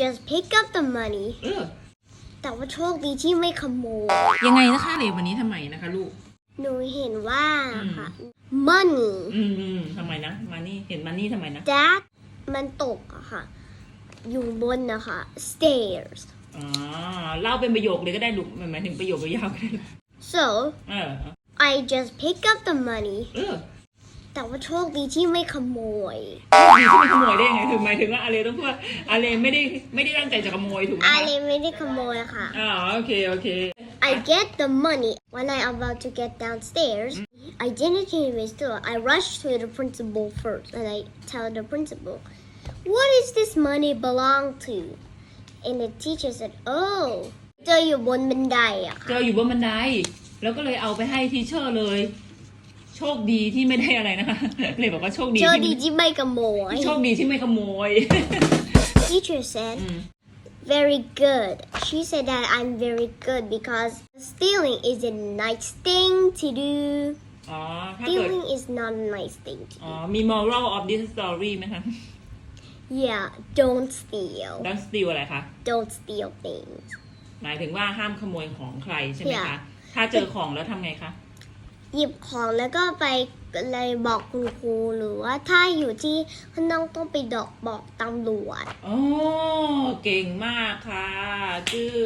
just pick up the money เออแต่ว่าโชคดีที่ไม่ขโมย ยังไงนะคะเรวันนี้ทำไมนะคะลูก หนูเห็นว่าอืมค่ะ money อืมอืมทำไมนะมานี่เห็นมานี่ทำไมนะ that มันตกอะค่ะ อยู่บนนะคะ stairs อ๋อเล่าเป็นประโยคเลยก็ได้ลูกหมายถึงประโยคยาวๆก็ได้ so เออ I just pick up the money เออ แต่ว่าโชคดีที่ไม่ขโมย มีที่มันขโมยได้ยังไงคือหมายถึงว่าอาเลต้องพูดว่าอาเลไม่ได้ไม่ได้ตั้งใจจะขโมยถูกไหมอาคะเลไม่ได้ขโมยค่ะ อ๋อโอเคโอเค I get the money when I about to get downstairs. I didn't change my store. I rushed to the principal first and I tell the principal, what is this money belong to? And the teacher said, oh, เจออยู่บนบันไดอะเจออยู่บนบันไดแล้วก็เลยเอาไปให้ทีเชอร์เลย โชคดีที่ไม่ได้อะไรนะคะเลยบอกว่าโชคดีเจอที่ดีไม่ที่ไม่ขโมย โชคดีที่ไม่ขโมย Teacher said, อืม very good. She said that I'm very good because stealing is a nice thing to do. อ๋อถ้าเกิด Stealing is not a nice thing to อ๋อ do. มี moral of this story ไหมคะ Yeah, don't steal. don't steal อะไรคะ Don't steal things. หมายถึงว่าห้ามขโมยของใครใช่ไหม Yeah คะถ้าเจอของแล้วทำไงคะ หยิบของแล้วก็ไปเลยบอกคุณครูหรือว่าถ้าอยู่ที่ข้างนอกต้องไปดอกบอกตำรวจ โอ้ เก่งมากค่ะคือ